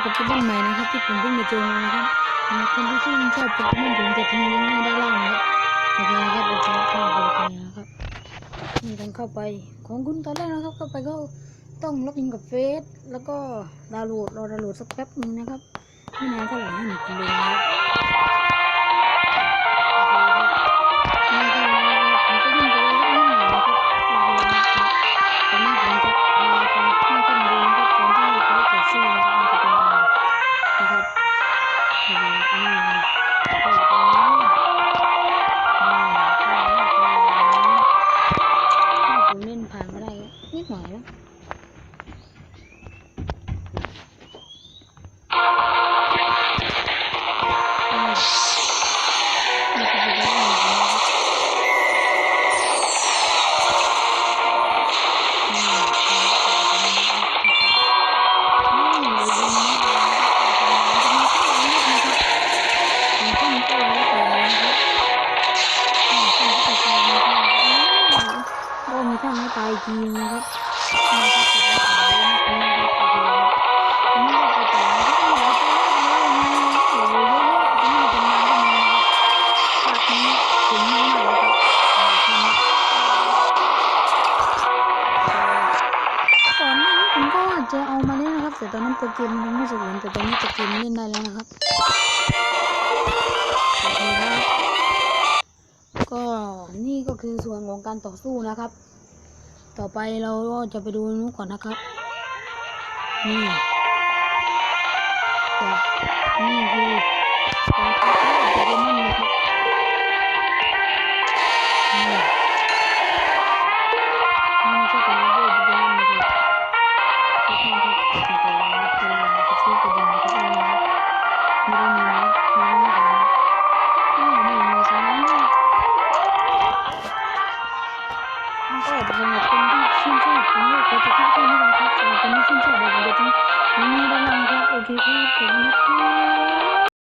โปเกมอนใหม่นะครับที่ผมเพิ่งมาเจอมานะครับสำหรับคนที่ชื่นชอบโปเกมอนผมจะทิ้งลิงก์ให้ด้านล่างนะครับโอเคนะครับโอเคเข้าไปเลยนะครับนี่ต้องเข้าไปของคุณตอนแรกนะครับเข้าไปก็ต้องล็อกอินกับเฟซแล้วก็ดาวน์โหลดรอดาวน์โหลดสักแป๊บนึงนะครับไม่นานเท่าไหร่ให้หนึ่งกิโลนะครับ ผมก็มีตัวแล้วแต่นะครับอืมซึ่งก็จะมีท่าก็มีท่าให้ตายจริงนะครับจะเองเล่นนะครับโอเคครับอันนี้ก็ไปต่อนะครับหลายตัวเลยโอ้โหเยอะแยะที่นี่เป็นมาก็มีนะครับภาคนี้ถึงมากๆเลยครับอ่าทีนี้ก่อนหน้านี้ผมก็อาจจะเอามาเล่นนะครับ แต่ตอนนั้นโปรเกมมันยังไม่สถียรแต่ตอนนี้โปรเกมเล่นได้แล้วนะครับ คือส่วนของการต่อสู้นะครับ ต่อไปเราก็จะไปดูนู้นก่อนนะครับ นี่จะนี่คือการต่อสู้โปเกมอนนะครับนี่นี่จะ มันก็สำหรับคนที่ชื่นชอบผมก็ขอจะคิดแค่นี้ก่อนครับ